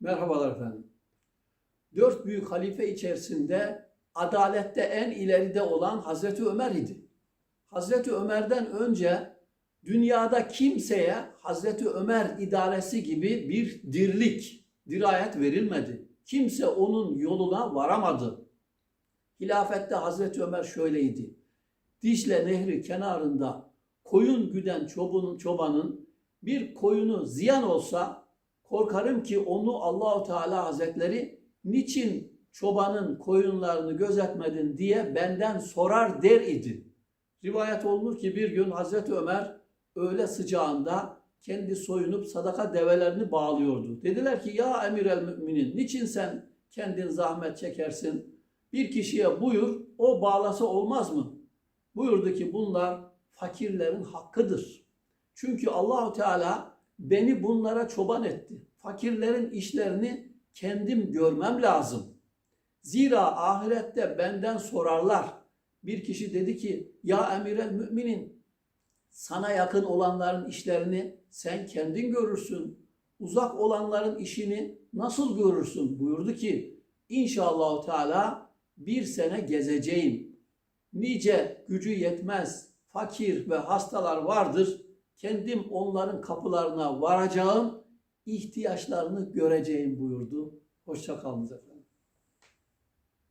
Merhabalar efendim. Dört büyük halife içerisinde adalette en ileride olan Hazreti Ömer idi. Hazreti Ömer'den önce dünyada kimseye Hazreti Ömer idaresi gibi bir dirlik, dirayet verilmedi. Kimse onun yoluna varamadı. Hilafette Hazreti Ömer şöyleydi. Dicle Nehri kenarında koyun güden çobanın, çobanın bir koyunu ziyan olsa korkarım ki onu Allahu Teala Hazretleri niçin çobanın koyunlarını gözetmedin diye benden sorar der idi. Rivayet olunur ki bir gün Hazreti Ömer öğle sıcağında kendi soyunup sadaka develerini bağlıyordu. Dediler ki ya emir el müminin niçin sen kendin zahmet çekersin? Bir kişiye buyur o bağlasa olmaz mı? Buyurdu ki bunlar fakirlerin hakkıdır. Çünkü Allahu Teala beni bunlara çoban etti. Fakirlerin işlerini kendim görmem lazım. Zira ahirette benden sorarlar. Bir kişi dedi ki ya emirel müminin sana yakın olanların işlerini sen kendin görürsün. Uzak olanların işini nasıl görürsün? Buyurdu ki inşallah Teala bir sene gezeceğim. Nice gücü yetmez fakir ve hastalar vardır. Kendim onların kapılarına varacağım, ihtiyaçlarını göreceğim buyurdu. Hoşça kalınız efendim.